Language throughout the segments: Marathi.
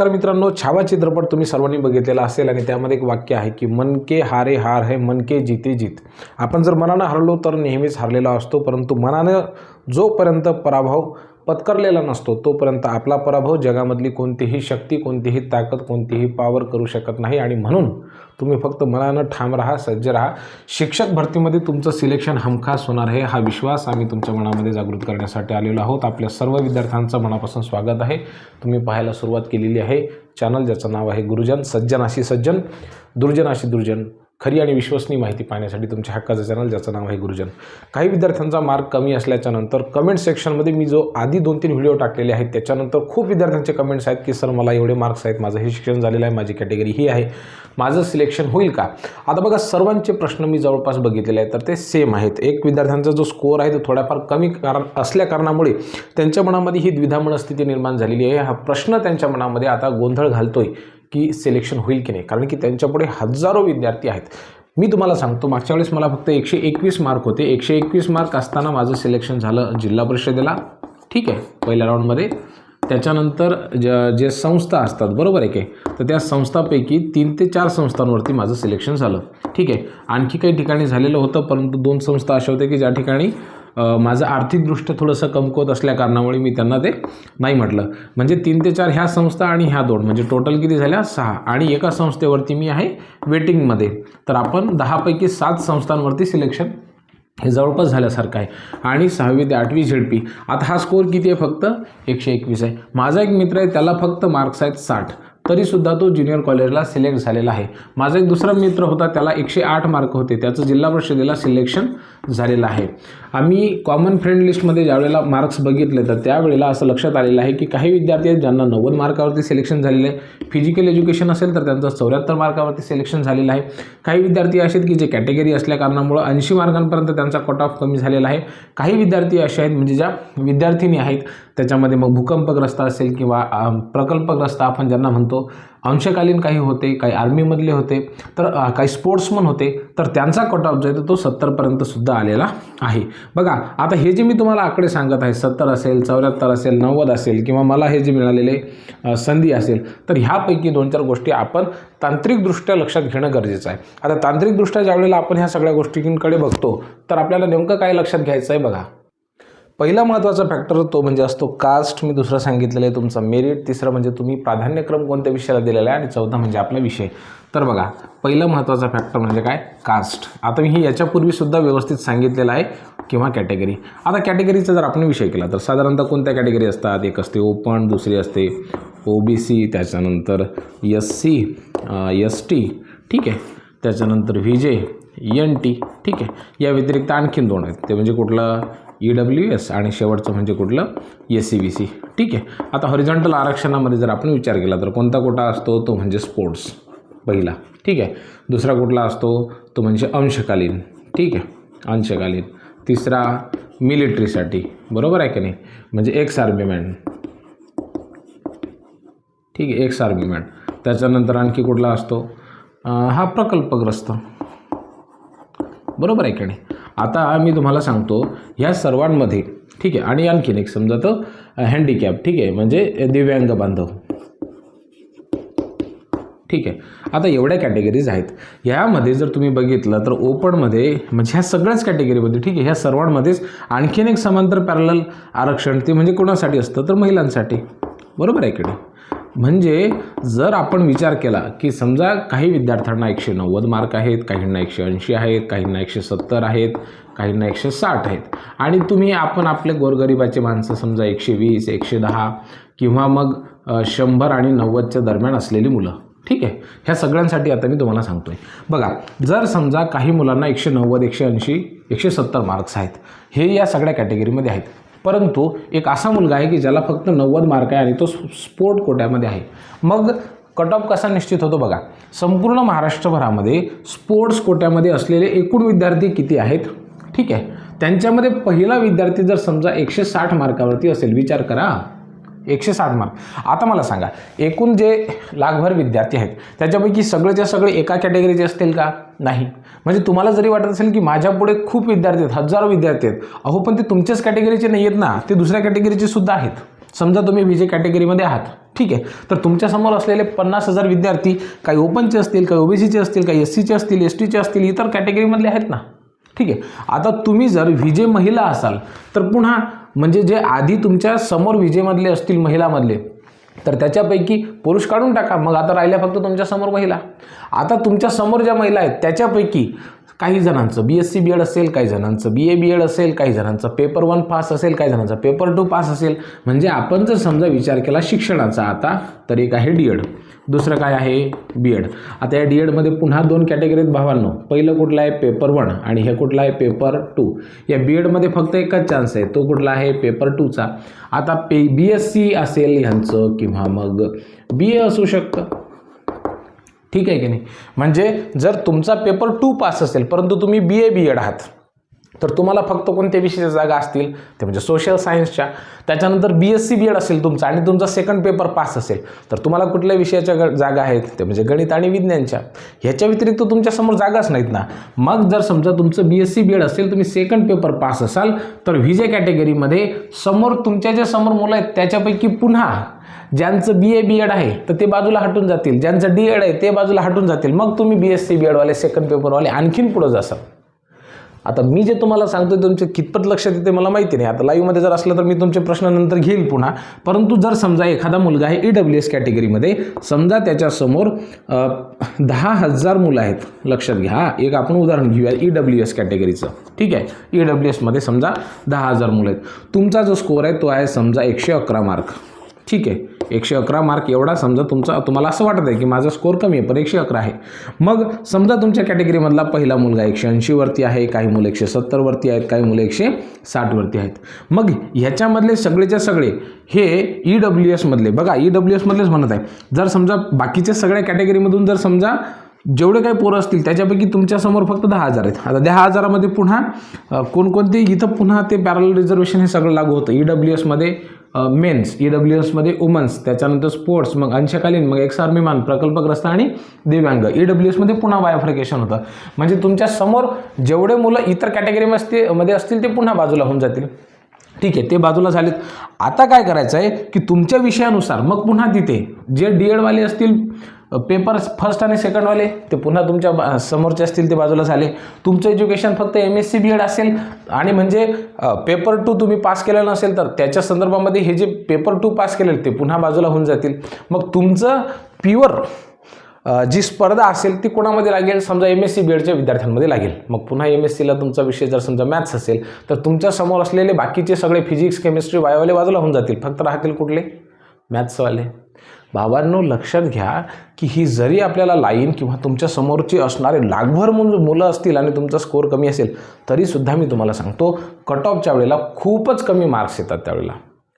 नमस्कार मित्रांनो छावा चित्रपट तुम्ही सर्वांनी बघितलेला असेल आणि त्यामध्ये एक वाक्य आहे की मन के हारे हार है मन के जीते जीत. आपण जर मनानं हरलो तर नेहमीच हरलेला असतो परंतु मनानं जोपर्यंत पराभव पत्करलेला नसतो तोपर्यंत आपला पराभव जगामधली कोणतीही शक्ती कोणतीही ताकद कोणतीही पावर करू शकत नाही. आणि म्हणून तुम्ही फक्त मनानं ठाम राहा सज्ज राहा. शिक्षक भरतीमध्ये तुमचं सिलेक्शन हमखास होणार आहे. हा विश्वास आम्ही तुमच्या मनामध्ये जागृत करण्यासाठी आलेलो आहोत. आपल्या सर्व विद्यार्थ्यांचं मनापासून स्वागत आहे. तुम्ही पाहायला सुरुवात केलेली आहे. चॅनल ज्याचं नाव आहे गुरुजन सज्जनाशी सज्जन दुर्जनाशी दुर्जन. खरी आणि विश्वसनीय माहिती पाहण्यासाठी तुमच्या हक्काचं चॅनल ज्याचं नाव आहे गुरुजन. काही विद्यार्थ्यांचा मार्क कमी असल्याच्या नंतर कमेंट सेक्शनमध्ये मी जो आधी दोन तीन व्हिडिओ टाकलेले आहेत त्याच्यानंतर खूप विद्यार्थ्यांचे कमेंट्स आहेत की सर मला एवढे मार्क्स आहेत माझं हे शिक्षण झालेलं आहे माझी कॅटेगरी ही आहे. माझं सिलेक्शन होईल का? आता बघा सर्वांचे प्रश्न मी जवळपास बघितलेले आहेत तर ते सेम आहेत. एक विद्यार्थ्यांचा जो स्कोअर आहे तो थोड्याफार कमी कारण असल्या कारणामुळे त्यांच्या मनामध्ये ही द्विधा मनस्थिती निर्माण झालेली आहे. हा प्रश्न त्यांच्या मनामध्ये आता गोंधळ घालतोय. की सिलेक्शन होईल की नाही? कारण की त्यांच्यापुढे हजारो विद्यार्थी आहेत. मी तुम्हाला सांगतो मागच्या वेळेस मला फक्त एकशे एकवीस मार्क होते. एकशे एकवीस मार्क असताना माझं सिलेक्शन झालं जिल्हा परिषदेला. ठीक आहे पहिल्या राऊंडमध्ये त्याच्यानंतर ज जे संस्था असतात बरोबर आहे काय तर त्या संस्थापैकी तीन ते चार संस्थांवरती माझं सिलेक्शन झालं. ठीक आहे आणखी काही ठिकाणी झालेलं होतं परंतु दोन संस्था अशा होत्या की ज्या ठिकाणी माझं आर्थिकदृष्ट्या थोडंसं कमकुवत असल्या कारणामुळे मी त्यांना ते नाही म्हटलं. म्हणजे तीन ते चार ह्या संस्था आणि ह्या दोन म्हणजे टोटल किती झाल्या? सहा. आणि एका संस्थेवरती मी आहे वेटिंगमध्ये. तर आपण दहापैकी सात संस्थांवरती सिलेक्शन हे जवळपास झाल्यासारखं आहे. आणि सहावी ते आठवी झेडपी. आता हा स्कोअर किती आहे फक्त? एकशे एकवीस आहे. माझा एक मित्र आहे त्याला फक्त मार्क्स आहेत साठ. तरीसुद्धा तो ज्युनियर कॉलेजला सिलेक्ट झालेला आहे. माझा एक दुसरा मित्र होता त्याला एकशे आठ मार्क होते. त्याचं जिल्हा परिषदेला सिलेक्शन झालेलं आहे. आम्ही कॉमन फ्रेंड लिस्टमध्ये ज्यावेळेला मार्क्स बघितले तर त्यावेळेला असं लक्षात आलेलं आहे की काही विद्यार्थी आहेत ज्यांना नव्वद मार्कावरती सिलेक्शन झालेलं आहे. फिजिकल एज्युकेशन असेल तर त्यांचं चौऱ्याहत्तर मार्कावरती सिलेक्शन झालेलं आहे. काही विद्यार्थी असे आहेत की जे कॅटेगरी असल्या कारणामुळं ऐंशी मार्कांपर्यंत त्यांचा कट ऑफ कमी झालेला आहे. काही विद्यार्थी असे आहेत म्हणजे ज्या विद्यार्थिनी आहेत त्याच्यामध्ये मग भूकंपग्रस्त असेल किंवा प्रकल्पग्रस्त आपण ज्यांना म्हणतो अंशकालीन काही होते काही आर्मीमधले होते तर काही स्पोर्ट्समन होते तर त्यांचा कट ऑफ जो आहे तो सत्तरपर्यंत सुद्धा आलेला आहे. बघा आता हे जे मी तुम्हाला आकडे सांगत आहे सत्तर असेल चौऱ्याहत्तर असेल नव्वद असेल किंवा मला हे जे मिळालेले संधी असेल तर ह्यापैकी दोन चार गोष्टी आपण तांत्रिकदृष्ट्या लक्षात घेणं गरजेचं आहे. आता तांत्रिकदृष्ट्या ज्यावेळेला आपण ह्या सगळ्या गोष्टींकडे बघतो तर आपल्याला नेमकं काय लक्षात घ्यायचं आहे बघा. पहिला महत्त्वाचा फॅक्टर तो म्हणजे असतो कास्ट मी दुसरं सांगितलेलं आहे तुमचा मेरिट तिसरा म्हणजे तुम्ही प्राधान्यक्रम कोणत्या विषयाला दिलेला आहे? आणि चौथा म्हणजे आपला विषय. तर बघा पहिला महत्त्वाचा फॅक्टर म्हणजे काय? कास्ट आता मी याच्यापूर्वीसुद्धा व्यवस्थित सांगितलेलं आहे. किंवा कॅटेगरी आता कॅटेगरीचा जर आपण विषय केला तर साधारणतः कोणत्या कॅटेगरी असतात? एक असते ओपन दुसरी असते ओ बी सी त्याच्यानंतर एस सी एस टी ठीक आहे? त्याच्यानंतर व्ही जे एन टी ठीक आहे? या व्यतिरिक्त आणखीन दोन आहेत. ते म्हणजे कुठलं? ई डब्ल्यू एस आणि शेवटचं म्हणजे कुठलं? S C B C. ठीक आहे. आता हॉरिझॉन्टल आरक्षणामध्ये जर आपण विचार केला तर कोणता कोटा असतो? तो म्हणजे स्पोर्ट्स पहिला. ठीक आहे. दुसरा कुठला असतो? तो म्हणजे अंशकालीन. ठीक आहे. अंशकालीन. तिसरा मिलिटरीसाठी बरोबर आहे की नाही? म्हणजे एक्स आर्मीमॅन ठीक आहे. एक्स आर्मीमॅन त्याच्यानंतर आणखी कुठला असतो? हा प्रकल्पग्रस्त. बरोबर आहे की नाही? आता मी तुम्हाला सांगतो ह्या सर्वांमध्ये ठीक आहे आणि आणखीन एक समजा तर हँडिकॅप ठीक आहे म्हणजे दिव्यांग बांधव. ठीक आहे आता एवढ्या कॅटेगरीज आहेत. ह्यामध्ये जर तुम्ही बघितलं तर ओपनमध्ये म्हणजे ह्या सगळ्याच कॅटेगरीमध्ये ठीक आहे ह्या सर्वांमध्येच आणखीन एक समांतर पॅरल आरक्षण ते म्हणजे कोणासाठी असतं? तर महिलांसाठी. बरोबर आहे इकडे म्हणजे जर आपण विचार केला की समजा काही विद्यार्थ्यांना एकशे नव्वद मार्क आहेत काहींना एकशे ऐंशी आहेत काहींना एकशे सत्तर आहेत काहींना एकशे साठ आहेत. आणि तुम्ही आपण आपले गोरगरिबाचे माणसं समजा एकशे वीस एकशे दहा किंवा मग शंभर आणि नव्वदच्या दरम्यान असलेली मुलं ठीक आहे? ह्या सगळ्यांसाठी आता मी तुम्हाला सांगतोय. बघा जर समजा काही मुलांना एकशे नव्वद एकशे ऐंशी एकशे सत्तर मार्क्स आहेत हे या सगळ्या कॅटेगरीमध्ये आहेत. परंतु एक असा मुलगा आहे की ज्याला फक्त नव्वद मार्क आहे आणि तो स्पोर्ट कोट्यामध्ये आहे. मग कट ऑफ कसा निश्चित होतो बघा. संपूर्ण महाराष्ट्रभरामध्ये स्पोर्ट्स कोट्यामध्ये असलेले एकूण विद्यार्थी किती आहेत? ठीक आहे. त्यांच्यामध्ये पहिला विद्यार्थी जर समजा एकशे साठ मार्कावरती असेल विचार करा. एकशे साठ मार्क आता मला सांगा एकूण जे लाखभर विद्यार्थी आहेत त्याच्यापैकी सगळेच्या सगळे एका कॅटेगरीचे असतील का? नाही. म्हणजे तुम्हाला जरी वाटत असेल की माझ्यापुढे खूप विद्यार्थी आहेत हजारो विद्यार्थी आहेत अहो पण ते तुमच्याच कॅटेगरीचे नाही आहेत ना ते दुसऱ्या कॅटेगरीचे सुद्धा आहेत. समजा तुम्ही विजय कॅटेगरीमध्ये आहात ठीक आहे. तर तुमच्यासमोर असलेले पन्नास हजार विद्यार्थी काही ओपनचे असतील काही ओबीसीचे असतील काही एस सीचे असतील एस टीचे असतील इतर कॅटेगरीमधले आहेत ना ठीक आहे. आता तुम्ही जर विजय महिला असाल तर पुन्हा म्हणजे जे आधी तुमच्यासमोर विजेमधले असतील महिलामधले तर त्याच्यापैकी पुरुष काढून टाका. मग आता राहिल्या फक्त तुमच्यासमोर महिला. आता तुमच्यासमोर ज्या महिला आहेत त्याच्यापैकी काही जणांचं B S C B Ed असेल काही जणांचं बी ए बी एड असेल काही जणांचं पेपर वन पास असेल काही जणांचा पेपर टू पास असेल. म्हणजे आपण जर समजा विचार केला शिक्षणाचा आता तर एक आहे डी एड दुसरं काय आहे? बी एड आता या डी एडमध्ये पुन्हा दोन कॅटेगरीत भावांनो. पहिलं कुठलं आहे? पेपर वन आणि हे कुठलं आहे? पेपर टू या बी एडमध्ये फक्त एकच चान्स आहे. तो कुठला आहे? पेपर टूचा आता पे बी एस सी असेल ह्यांचं किंवा मग बी ए असू शकतं. ठीक आहे की नाही? म्हणजे जर तुमचा पेपर टू पास असेल परंतु तुम्ही बी ए बी एड आहात. तर तुम्हाला फक्त कोणत्या विषयाच्या जागा असतील? ते म्हणजे सोशल सायन्सच्या त्याच्यानंतर B S C B Ed असेल तुमचा आणि तुमचा सेकंड पेपर पास असेल. तर तुम्हाला कुठल्या विषयाच्या ग जागा आहेत? ते म्हणजे गणित आणि विज्ञानच्या ह्याच्या व्यतिरिक्त तुमच्यासमोर जागाच नाहीत ना. मग जर समजा तुमचं B S C B Ed असेल तुम्ही सेकंड पेपर पास असाल तर व्हिजे कॅटेगरीमध्ये समोर तुमच्या ज्या समोर मुलं आहेत त्याच्यापैकी पुन्हा ज्यांचं बी ए बी एड आहे तर ते बाजूला हटून जातील. ज्यांचं डी एड आहे ते बाजूला हटून जातील. मग तुम्ही बी एस सी बी एडवाले सेकंड पेपरवाले आणखीन पुढं जासाल. आता मी जे तुम्हाला सांगतो तुमचे कितपत लक्षात येते मला माहिती नाही. आता लाईव्हमध्ये जर असलं तर मी तुमचे प्रश्न नंतर घेईल पुन्हा. परंतु जर समजा एखादा मुलगा आहे ई डब्ल्यू एस कॅटेगरीमध्ये समजा त्याच्यासमोर दहा हजार मुलं आहेत. लक्षात घ्या हा एक आपण उदाहरण घेऊया ई डब्ल्यू एस कॅटेगरीचं ठीक आहे? ई डब्ल्यू एसमध्ये समजा दहा हजार मुलं आहेत. तुमचा जो स्कोअर आहे तो आहे समजा एकशे अकरा मार्क ठीक आहे? एकशे अकरा मार्क एवढा समजा तुमचा तुम्हाला असं वाटत आहे की माझा स्कोअर कमी आहे पण एकशे अकरा आहे. मग समजा तुमच्या कॅटेगरीमधला पहिला मुलगा एकशे ऐंशीवरती आहे काही मुलं एकशे सत्तरवरती आहेत काही मुलं एकशे साठवरती आहेत. मग ह्याच्यामधले सगळेच्या सगळे हे ई डब्ल्यू एसमधले बघा ई डब्ल्यू एसमधलेच म्हणत आहे. जर समजा बाकीच्या सगळ्या कॅटेगरीमधून जर समजा जेवढे काही पोरं असतील त्याच्यापैकी तुमच्यासमोर फक्त दहा हजार आहेत. आता दहा हजारामध्ये पुन्हा कोणकोणते इथं पुन्हा ते पॅरल रिझर्वेशन हे सगळं लागू होतं. ई डब्ल्यू एसमध्ये मेन्स ई डब्ल्यू एसमध्ये वुमन्स त्याच्यानंतर स्पोर्ट्स मग अंशकालीन मग एक्स आर्मीमान प्रकल्पग्रस्त आणि दिव्यांग. ई डब्ल्यू एसमध्ये पुन्हा बायोफ्रिकेशन होतं. म्हणजे तुमच्यासमोर जेवढे मुलं इतर कॅटेगरीमध्ये मध्ये असतील ते पुन्हा बाजूला होऊन जातील. ठीक आहे ते बाजूला झालेत. आता काय करायचं आहे की तुमच्या विषयानुसार मग पुन्हा तिथे जे डी एडवाले असतील पेपर फर्स्ट आणि सेकंडवाले ते पुन्हा तुमच्या बा- समोरचे असतील ते बाजूला झाले. तुमचं एज्युकेशन फक्त M S C B Ed असेल आणि म्हणजे पेपर टू तुम्ही पास केलं नसेल तर त्याच्या संदर्भामध्ये हे जे पेपर टू पास केलेले ते पुन्हा बाजूला होऊन जातील. मग तुमचं प्युअर जी स्पर्धा असेल ती कोणामध्ये लागेल? समजा एम एस सी बी एडच्या विद्यार्थ्यांमध्ये लागेल. मग पुन्हा एम एस सीला तुमचा विषय जर समजा मॅथ्स असेल तर तुमच्यासमोर असलेले बाकीचे सगळे फिजिक्स केमिस्ट्री बायोवाले बाजूला होऊन जातील. फक्त राहतील कुठले? मॅथ्सवाले बाबांनो लक्षात घ्या की ही जरी आपल्याला लाईन किंवा तुमच्या समोरची असणारे लागभर मुलं मुलं असतील आणि तुमचा स्कोअर कमी असेल तरीसुद्धा मी तुम्हाला सांगतो कट ऑफच्या वेळेला खूपच कमी मार्क्स येतात त्यावेळेला.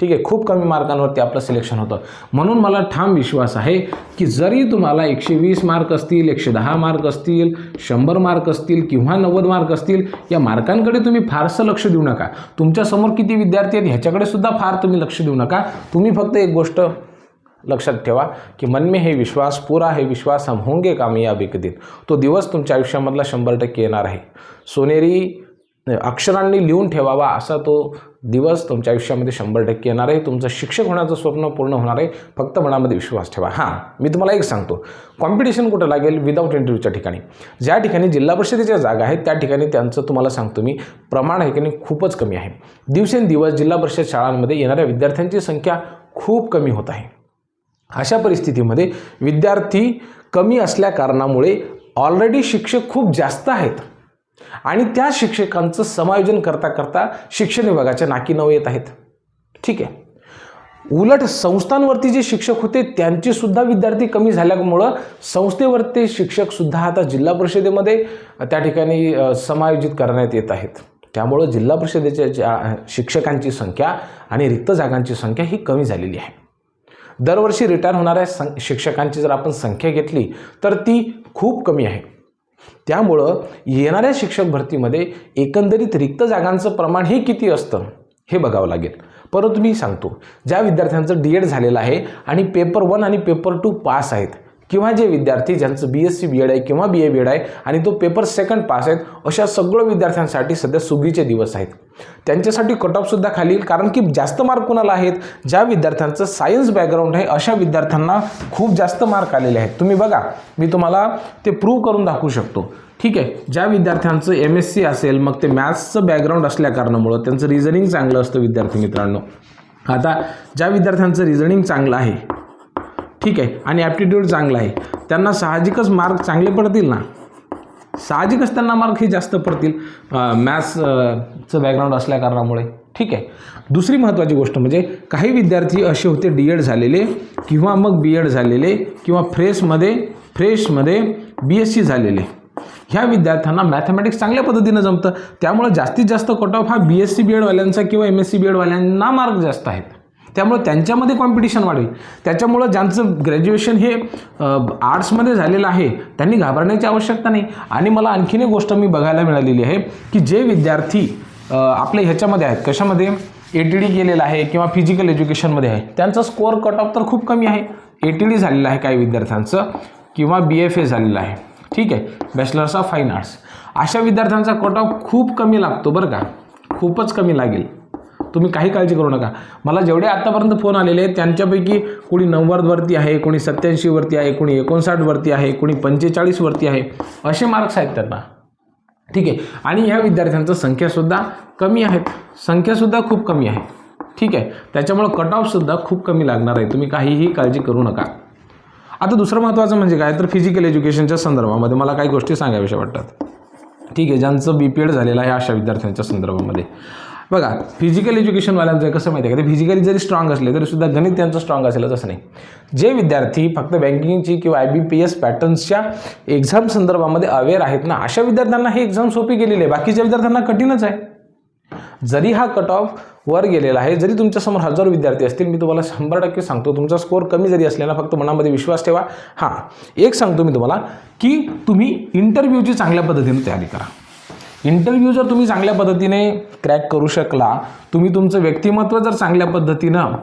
ठीक आहे खूप कमी मार्कांवरती आपलं सिलेक्शन होतं. म्हणून मला ठाम विश्वास आहे की जरी तुम्हाला एकशे वीस मार्क असतील एकशे दहा मार्क असतील शंभर मार्क असतील किंवा नव्वद मार्क असतील या मार्कांकडे तुम्ही फारसं लक्ष देऊ नका. तुमच्यासमोर किती विद्यार्थी आहेत ह्याच्याकडे सुद्धा फार तुम्ही लक्ष देऊ नका. तुम्ही फक्त एक गोष्ट लक्षात ठेवा की मन में हे विश्वास पुरा है विश्वास हम होंगे कामयाबी एक दिन. तो दिवस तुमच्या आयुष्यामधला शंभर टक्के येणार आहे. सोनेरी अक्षरांनी लिहून ठेवावा असा तो दिवस तुमच्या आयुष्यामध्ये शंभर टक्के येणार आहे. तुमचं शिक्षक होण्याचं स्वप्न पूर्ण होणार आहे. फक्त मनामध्ये विश्वास ठेवा. हां मी तुम्हाला एक सांगतो. कॉम्पिटिशन कुठं लागेल? विदाऊट इंटरव्ह्यूच्या ठिकाणी. ज्या ठिकाणी जिल्हा परिषदेच्या जागा आहेत त्या ठिकाणी त्यांचं तुम्हाला सांगतो मी प्रमाण आहे की खूपच कमी आहे. दिवसेंदिवस जिल्हा परिषद शाळांमध्ये येणाऱ्या विद्यार्थ्यांची संख्या खूप कमी होत आहे. अशा परिस्थितीमध्ये विद्यार्थी कमी असल्या कारणामुळे ऑलरेडी शिक्षक खूप जास्त आहेत. आणि त्या शिक्षकांचं समायोजन करता करता शिक्षण विभागाच्या नाकी नऊ येत आहेत. ठीक आहे. उलट संस्थांवरती जे शिक्षक होते त्यांचे सुद्धा विद्यार्थी कमी झाल्यामुळं संस्थेवरती शिक्षक सुद्धा आता जिल्हा परिषदेमध्ये त्या ठिकाणी समायोजित करण्यात येत आहेत. त्यामुळं जिल्हा परिषदेच्या ज्या शिक्षकांची संख्या आणि रिक्त जागांची संख्या ही कमी झालेली आहे. दरवर्षी रिटायर होणाऱ्या सं शिक्षकांची जर आपण संख्या घेतली तर ती खूप कमी आहे. त्यामुळं येणाऱ्या शिक्षक भरतीमध्ये एकंदरीत रिक्त जागांचं प्रमाण हे किती असतं हे बघावं लागेल. परंतु मी सांगतो ज्या विद्यार्थ्यांचं डी एड झालेलं आहे आणि पेपर वन आणि पेपर टू पास आहेत किंवा जे विद्यार्थी ज्यांचं B S C B Ed आहे किंवा बी ए बी एड आहे आणि तो पेपर सेकंड पास आहेत अशा सगळं विद्यार्थ्यांसाठी सध्या सुगीचे दिवस आहेत. त्यांच्यासाठी कट ऑफसुद्धा खाली येईल कारण की जास्त मार्क कोणाला आहेत? ज्या विद्यार्थ्यांचं सायन्स बॅकग्राऊंड आहे अशा विद्यार्थ्यांना खूप जास्त मार्क आलेले आहेत. तुम्ही बघा मी तुम्हाला ते प्रूव्ह करून दाखवू शकतो. ठीक आहे ज्या विद्यार्थ्यांचं एम एस सी असेल मग ते मॅथ्सचं बॅकग्राऊंड असल्या कारणामुळं त्यांचं रिझनिंग चांगलं असतं विद्यार्थी मित्रांनो. आता ज्या विद्यार्थ्यांचं रिझनिंग चांगलं आहे ठीक आहे. आणि ॲप्टिट्यूड चांगला आहे. त्यांना साहजिकच मार्क चांगले पडतील ना? साहजिकच त्यांना मार्क हे जास्त पडतील. मॅथ्सचं बॅकग्राऊंड असल्या कारणामुळे. ठीक आहे. दुसरी महत्त्वाची गोष्ट म्हणजे काही विद्यार्थी असे होते डी एड झालेले किंवा मग बी एड झालेले किंवा फ्रेशमध्ये फ्रेशमध्ये बी एस सी झालेले. ह्या विद्यार्थ्यांना मॅथमॅटिक्स चांगल्या पद्धतीनं जमतं. त्यामुळे जास्तीत जास्त कट ऑफ हा बी एस सी बी एडवाल्यांचा किंवा एम एस सी बी एडवाल्यांना मार्क जास्त आहेत. त्यामुळं त्यांच्यामध्ये कॉम्पिटिशन वाढेल. त्याच्यामुळं ज्यांचं ग्रॅज्युएशन हे आर्ट्समध्ये झालेलं आहे त्यांनी घाबरण्याची आवश्यकता नाही. आणि मला आणखीन एक गोष्ट मी बघायला मिळालेली आहे की जे विद्यार्थी आपले आपल्या ह्याच्यामध्ये आहेत कशामध्ये? ए टी डी गेलेला आहे किंवा फिजिकल एज्युकेशनमध्ये आहे त्यांचा स्कोअर कट ऑफ तर खूप कमी आहे. ए टी डी झालेलं आहे काही विद्यार्थ्यांचं किंवा बी एफ ए झालेलं आहे. ठीक आहे? बॅचलर्स ऑफ फाईन आर्ट्स अशा विद्यार्थ्यांचा कट ऑफ खूप कमी लागतो बरं का. खूपच कमी लागेल. तुम्ही काही काळजी करू नका. मला जेवढे आत्तापर्यंत फोन आलेले आहेत त्यांच्यापैकी कोणी नव्वदवरती आहे कोणी सत्याऐंशीवरती आहे कोणी एकोणसाठवरती आहे कोणी पंचेचाळीसवरती आहे असे मार्क्स आहेत त्यांना. ठीक आहे? आणि ह्या विद्यार्थ्यांचं संख्यासुद्धा कमी आहेत. संख्यासुद्धा खूप कमी आहे. ठीक आहे? त्याच्यामुळं कट ऑफसुद्धा खूप कमी लागणार आहे. तुम्ही काहीही काळजी करू नका. आता दुसरं महत्त्वाचं म्हणजे काय? तर फिजिकल एज्युकेशनच्या संदर्भामध्ये मला काही गोष्टी सांगाव्याशा वाटतात. ठीक आहे? ज्यांचं बी पी एड झालेलं आहे अशा विद्यार्थ्यांच्या संदर्भामध्ये. बघा फिजिकल एज्युकेशनवाल्यांचं कसं माहिती आहे का? ते फिजिकली जरी स्ट्रॉंग असले तरी सुद्धा गणित त्यांचं स्ट्रॉंग असेलच असं नाही. जे विद्यार्थी फक्त बँकिंगची किंवा आय बी पी एस पॅटर्न्सच्या एक्झाम संदर्भामध्ये अवेअर आहेत ना अशा विद्यार्थ्यांना ही एक्झाम सोपी गेलेली आहे. बाकीच्या विद्यार्थ्यांना कठीणच आहे. जरी हा कट ऑफ वर गेलेला आहे जरी तुमच्यासमोर हजारो विद्यार्थी असतील मी तुम्हाला शंभर टक्के सांगतो तुमचा स्कोअर कमी जरी असलेला फक्त मनामध्ये विश्वास ठेवा. हां एक सांगतो मी तुम्हाला की तुम्ही इंटरव्ह्यूची चांगल्या पद्धतीने तयारी करा. इंटरव्ह्यू जर तुम्ही चांगल्या पद्धतीने क्रॅक करू शकला तुम्ही तुमचं व्यक्तिमत्व जर चांगल्या पद्धतीनं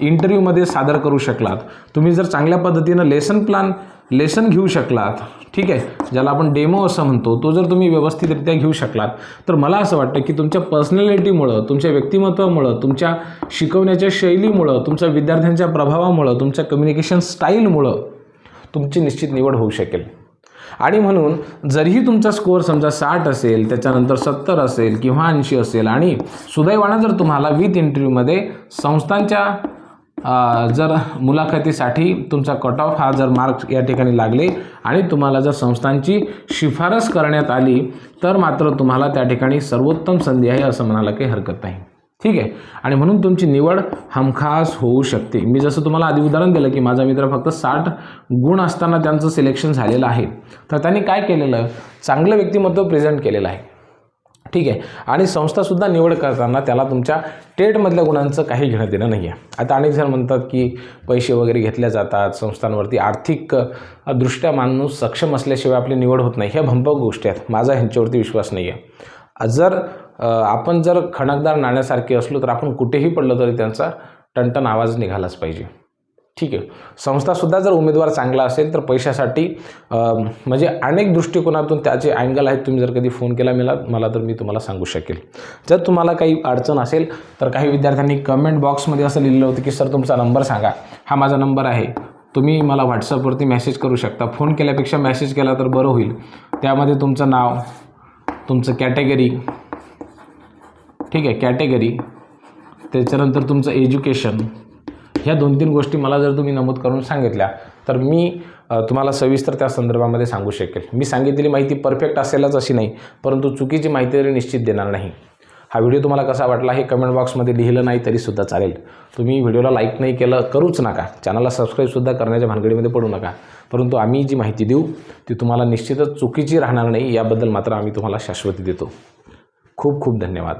इंटरव्ह्यूमध्ये सादर करू शकलात तुम्ही जर चांगल्या पद्धतीनं लेसन प्लॅन लेसन घेऊ शकलात ठीक आहे ज्याला आपण डेमो असं म्हणतो तो जर तुम्ही व्यवस्थितरित्या घेऊ शकलात तर मला असं वाटतं की तुमच्या पर्सनॅलिटीमुळं तुमच्या व्यक्तिमत्वामुळं तुमच्या शिकवण्याच्या शैलीमुळं तुमच्या विद्यार्थ्यांच्या प्रभावामुळं तुमच्या कम्युनिकेशन स्टाईलमुळं तुमची निश्चित निवड होऊ शकेल. आणि म्हणून जरीही तुमचा स्कोअर समजा साठ असेल त्याच्यानंतर सत्तर असेल किंवा ऐंशी असेल आणि सुदैवानं जर तुम्हाला विथ इंटरव्ह्यूमध्ये संस्थांच्या जर मुलाखतीसाठी तुमचा कट ऑफ हा जर मार्क्स या ठिकाणी लागले आणि तुम्हाला जर संस्थांची शिफारस करण्यात आली तर मात्र तुम्हाला त्या ठिकाणी सर्वोत्तम संधी आहे असं म्हणायला काही हरकत नाही. ठीक आहे? आणि म्हणून तुमची निवड हमखास होऊ शकते. मी जसं तुम्हाला आधी उदाहरण दिलं की माझा मित्र फक्त साठ गुण असताना त्यांचं सिलेक्शन झालेलं आहे. तर त्यांनी काय केलेलं? चांगलं व्यक्तिमत्व प्रेझेंट केलेलं आहे. ठीक आहे? आणि संस्थासुद्धा निवड करताना त्याला तुमच्या टेटमधल्या गुणांचं काही घेणं देणं नाही आहे आता अनेक जण म्हणतात की पैसे वगैरे घेतले जातात संस्थांवरती आर्थिक दृष्ट्या माणूस सक्षम असल्याशिवाय आपली निवड होत नाही. ह्या भंपक गोष्टी आहेत. माझा ह्यांच्यावरती विश्वास नाही आहे जर आपण जर खणकदार नाण्यासारखे असलो तर आपण कुठेही पडलो तरी त्यांचा टणटण आवाज निघालाच पाहिजे. ठीक आहे. संस्थासुद्धा जर उमेदवार चांगला असेल तर पैशासाठी म्हणजे अनेक दृष्टिकोनातून त्याचे अँगल आहेत. तुम्ही जर कधी फोन केला मला मला तर मी तुम्हाला सांगू शकेल. जर तुम्हाला काही अडचण असेल तर काही विद्यार्थ्यांनी कमेंट बॉक्समध्ये असं लिहिलं होतं की सर तुमचा नंबर सांगा. हा माझा नंबर आहे. तुम्ही मला व्हॉट्सअपवरती मेसेज करू शकता. फोन केल्यापेक्षा मेसेज केला तर बरं होईल. त्यामध्ये तुमचं नाव तुमचं कॅटेगरी ठीक आहे कॅटेगरी त्याच्यानंतर तुमचं एज्युकेशन ह्या दोन तीन गोष्टी मला जर तुम्ही नमूद करून सांगितल्या तर मी तुम्हाला सविस्तर त्या संदर्भामध्ये सांगू शकेल. मी सांगितलेली माहिती परफेक्ट असेलच अशी नाही परंतु चुकीची माहिती तरी निश्चित देणार नाही. हा व्हिडिओ तुम्हाला कसा वाटला हे कमेंट बॉक्समध्ये लिहिलं नाही तरीसुद्धा चालेल. तुम्ही व्हिडिओला लाईक नाही केलं करूच नका. चॅनलला सबस्क्राईबसुद्धा करण्याच्या भानगडीमध्ये पडू नका. परंतु आम्ही जी माहिती देऊ ती तुम्हाला निश्चितच चुकीची राहणार नाही याबद्दल मात्र आम्ही तुम्हाला शाश्वती देतो. खूप खूप धन्यवाद.